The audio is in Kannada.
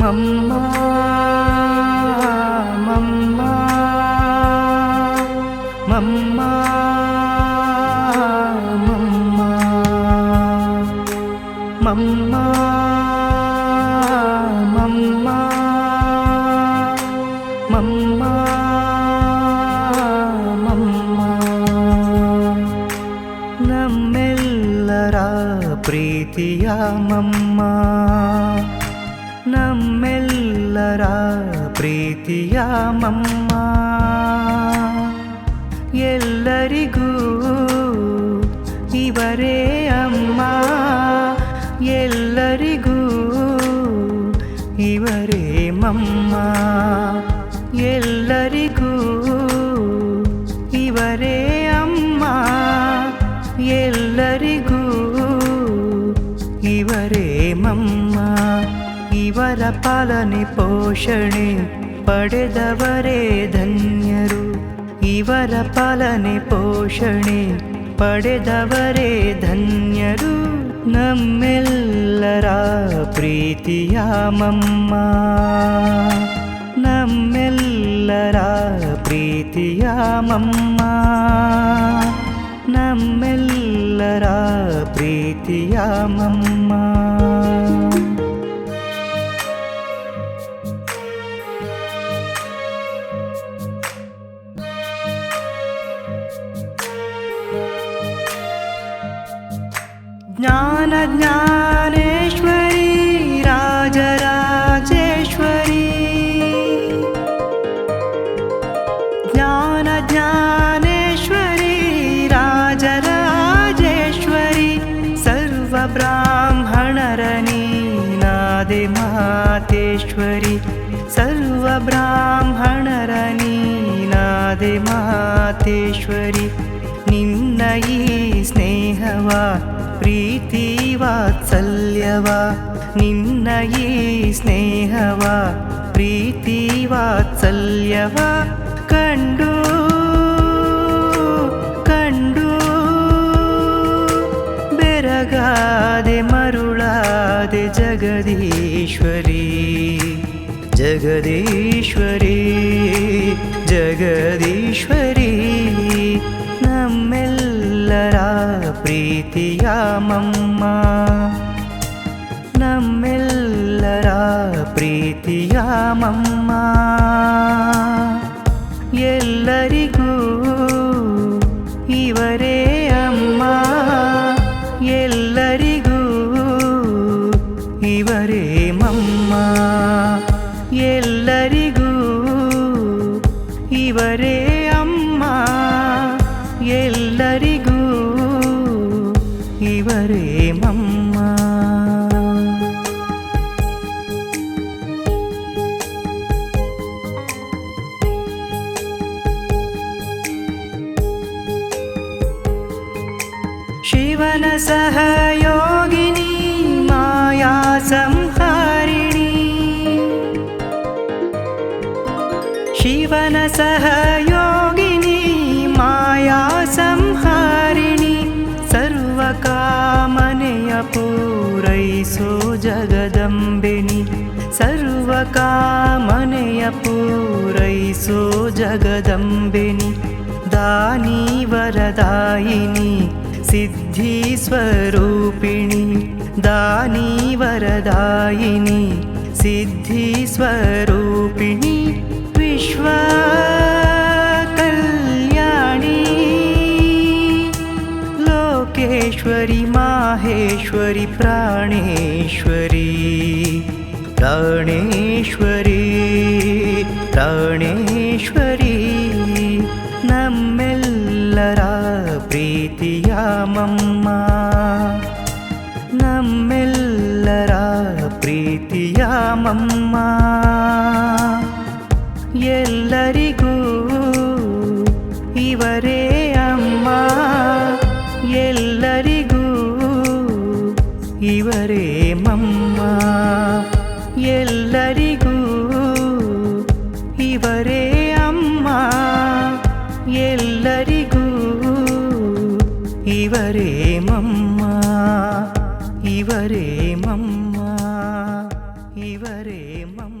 ಮಮ್ಮ ಮಮ್ಮ ಮಮ್ಮ ಮಮ್ಮ ಮಮ್ಮ ಮಮ್ಮ ಮಮ್ಮ ಮಮ್ಮ ನಮ್ಮೆಲ್ಲರ ಪ್ರೀತಿಯ ಮಮ್ಮ ನಮ್ಮೆಲ್ಲರ ಪ್ರೀತಿಯ ಮಮ್ಮ. ಎಲ್ಲರಿಗೂ ಇವರೇ ಅಮ್ಮ. ಎಲ್ಲರಿಗೂ ಇವರೇ ಮಮ್ಮ. ಎಲ್ಲರಿಗೂ ಇವರೇ ಅಮ್ಮ. ಎಲ್ಲರಿಗೂ ಇವರೇ ಮಮ್ಮ. ಇವರ ಪಾಲನೆ, ಪೋಷಣೆ ಪಡೆದವರೇ ಧನ್ಯರು. ಇವರ ಪಾಲನೆ, ಪೋಷಣೆ ಪಡೆದವರೇ ಧನ್ಯರು. ನಮ್ಮೆಲ್ಲರ ಪ್ರೀತಿಯ ಮಮ್ಮ. ನಮ್ಮೆಲ್ಲರ ಪ್ರೀತಿಯ ಮಮ್ಮ. ನಮ್ಮೆಲ್ಲರ ಪ್ರೀತಿಯ ಮಮ್ಮ. श्वरीश्वरी ज्ञानज्ञानेश्वरी राजराजेश्वरि सर्वब्राह्मणरनीनादे महातेश्वरि ಸರ್ವ ಬ್ರಾಹ್ಮಣರ ನೀನಾದೆ ಮಾತೇಶ್ವರಿ, ನಿನ್ನ ಈ ಸ್ನೇಹವ, ಪ್ರೀತಿ ವಾತ್ಸಲ್ಯವ, ನಿನ್ನ ಈ ಸ್ನೇಹವ, ಪ್ರೀತಿ ವಾತ್ಸಲ್ಯವ, ಕಂಡು ಕಂಡು, ಬೆರಗಾದೆ ಮರುಳಾದೆ ಜಗದೀಶ್ವರಿ. ಜಗದೀಶ್ವರಿ ಜಗದೀಶ್ವರಿ ನಮ್ಮೆಲ್ಲರ ಪ್ರೀತಿಯ ಮಮ್ಮ. ನಮ್ಮೆಲ್ಲರ ಪ್ರೀತಿಯ ಮಮ್ಮ. ಎಲ್ಲರಿಗೂ ಇವರೇ शिवनसहाय ಮನೆಯ मनयपूरैसो जगदम्बिनि दानि वरदायिनि सिद्धिस्वरूपिणि दानि वरदायिनि सिद्धिस्वरूपिणि विश्वकल्याणि लोकेश्वरि माहेश्वरि प्राणेश्वरी ಪ್ರಾಣೇಶ್ವರಿ ಪ್ರಾಣೇಶ್ವರಿ ನಮ್ಮೆಲ್ಲರ ಪ್ರೀತಿಯ ಮಮ್ಮ. ನಮ್ಮೆಲ್ಲರ ಪ್ರೀತಿಯ ಮಮ್ಮ. ಎಲ್ಲರಿಗೂ ಇವರೇ ಎಲ್ಲರಿಗೂ ಇವರೇ ಅಮ್ಮ ಎಲ್ಲರಿಗೂ ಇವರೇ ಮಮ್ಮ ಇವರೇ ಮಮ್ಮ ಇವ ದೇವರೇ ಮಮ್ಮ